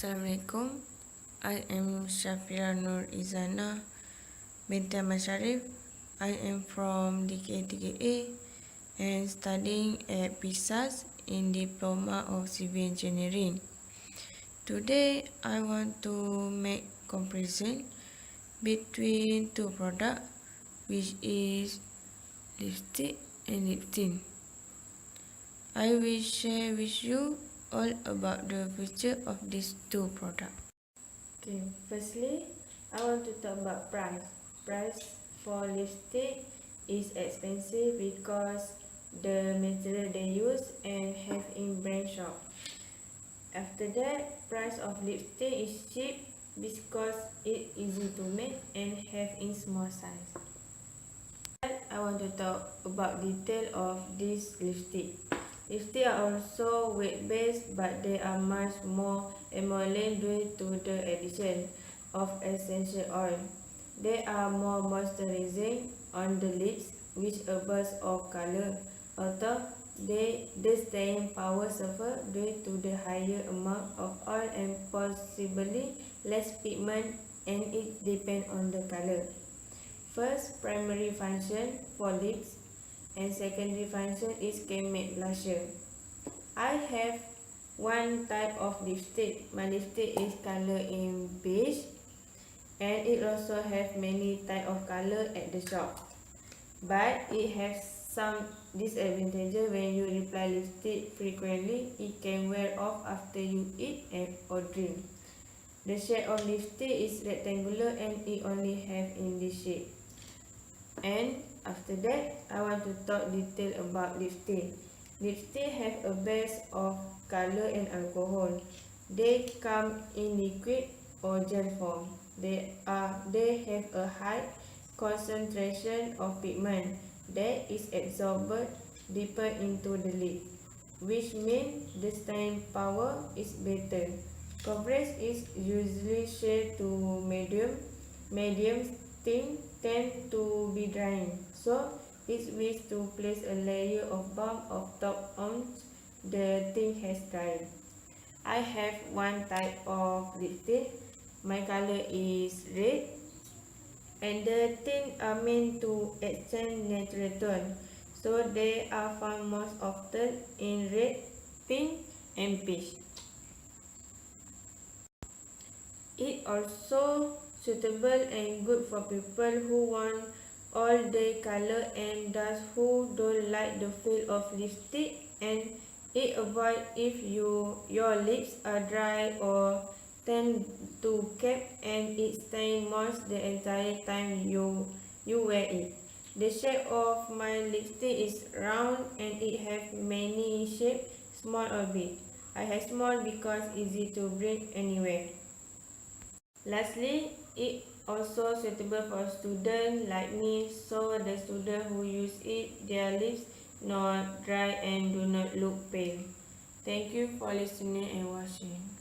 Assalamualaikum. I am Shafira Nur Izana binti Ahmad Sharif. I am from DK3A and studying at PISAS in Diploma of Civil Engineering. Today, I want to make comparison between two products which is lipstick and lip tint. I will share with you all about the feature of these two products. Okay, firstly, I want to talk about price. Price for lipstick is expensive because the material they use and have in brand shop. After that, price of lipstick is cheap because it easy to make and have in small size. I want to talk about detail of this lipstick. Lipsticks are also weight-based but they are much more emollient due to the addition of essential oil. They are more moisturizing on the lips with a burst of color, although they, the staying power suffer due to the higher amount of oil and possibly less pigment and it depends on the color. First, primary function for lips and secondary function is can make blusher. I have one type of lipstick. My lipstick is color in beige and it also have many type of color at the shop. But it has some disadvantages when you apply lipstick frequently. It can wear off after you eat and or drink. The shape of lipstick is rectangular and it only have in this shape. And after that, I want to talk detail about lipstick. Lipstick have a base of color and alcohol. They come in liquid or gel form. They are they have a high concentration of pigment that is absorbed deeper into the lip, which means the staying power is better. Coverage is usually shade to medium, medium thin tend to be drying, so it's best to place a layer of balm of top on the thing has dried. I have one type of lipstick. My color is red. And the tint are meant to exchange natural tone. So they are found most often in red, pink and peach. It also suitable and good for people who want all day color and those who don't like the feel of lipstick and it avoid if you your lips are dry or tend to cap and it stay moist the entire time you you wear it. The shape of my lipstick is round and it have many shape, small or big. I have small because easy to bring anywhere. Lastly, it also suitable for students like me so the student who use it their lips not dry and do not look pale. Thank you for listening and watching.